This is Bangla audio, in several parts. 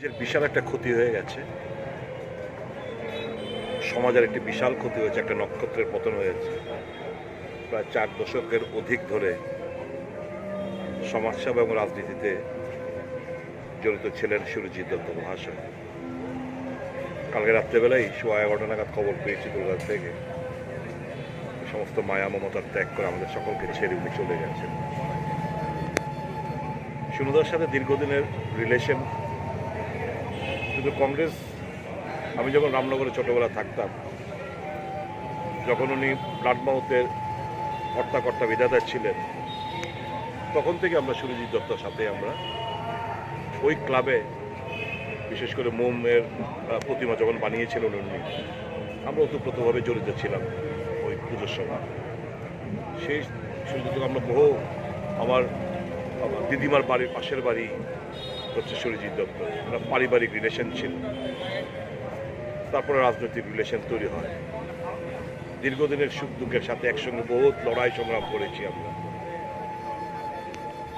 বিশাল একটা ক্ষতি হয়ে গেছে। সমাজের একটি বিশাল ক্ষতি হয়েছে, একটা নক্ষত্রের পতন হয়েছে। প্রায় চার দশকের অধিক ধরে সমাজসেবা এবং রাজনীতিতে জড়িত ছিলেন সুরজিৎ দত্ত মহাশয়। কালকে রাত্রেবেলায় সোয়া এগারোটা নাগাদ খবর পেয়েছি কলকাতা থেকে। সমস্ত মায়া মমতার ত্যাগ করে আমাদের সকলকে ছেড়ে উনি চলে গেছেন। সুনুদার সাথে দীর্ঘদিনের রিলেশন কিন্তু কংগ্রেস, আমি যখন রামনগরে ছোটবেলা থাকতাম, যখন উনি ব্লাডমাউথের কর্তা বিধাতা ছিলেন, তখন থেকে আমরা সুরজিৎ দত্তর সাথে আমরা ওই ক্লাবে, বিশেষ করে মোমের প্রতিমা যখন বানিয়েছিলেন উনি, আমরা ওতপ্রোতভাবে জড়িত ছিলাম ওই পুজোর সময়। সেই সুযোগ আমরা বহু আমার দিদিমার বাড়ির পাশের বাড়ি হচ্ছে সুরজিৎ দত্ত। পারিবারিক রিলেশন ছিল। তারপরে রাজনৈতিক রিলেশন তৈরি হয়। দীর্ঘদিনের সুখ দুঃখের সাথে একসঙ্গে বহুত লড়াই সংগ্রাম করেছি আমরা।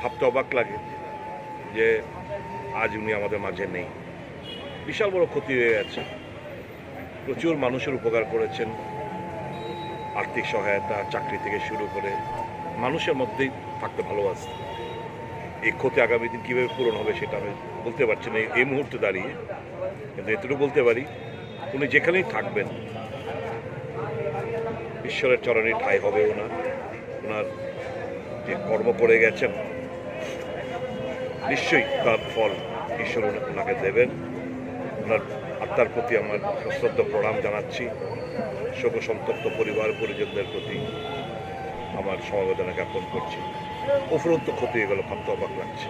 ভাবতে অবাক লাগে যে আজ উনি আমাদের মাঝে নেই। বিশাল বড় ক্ষতি হয়ে গেছে। প্রচুর মানুষের উপকার করেছেন। আর্থিক সহায়তা, চাকরি থেকে শুরু করে মানুষের মধ্যেই থাকতে ভালোবাসতেন। এই ক্ষতি আগামী দিন কীভাবে পূরণ হবে সেটা আমি বলতে পারছি না, এই- মুহূর্তে দাঁড়িয়ে। কিন্তু এতটুকু বলতে পারি, উনি যেখানেই থাকবেন, ঈশ্বরের চরণে ঠাই হবে ওনার। ওনার যে কর্ম করে গেছেন, নিশ্চয়ই তার ফল ঈশ্বর ওনা- ওনাকে দেবেন। ওনার আত্মার প্রতি আমার সশ্রদ্ধ প্রণাম জানাচ্ছি। শোক সন্তপ্ত পরিবার, পরিজনদের প্রতি আমার সমবেদনা জ্ঞাপন করছি। উপরন্ত ক্ষতি হয়ে গেল ভাবতে অবাক লাগছে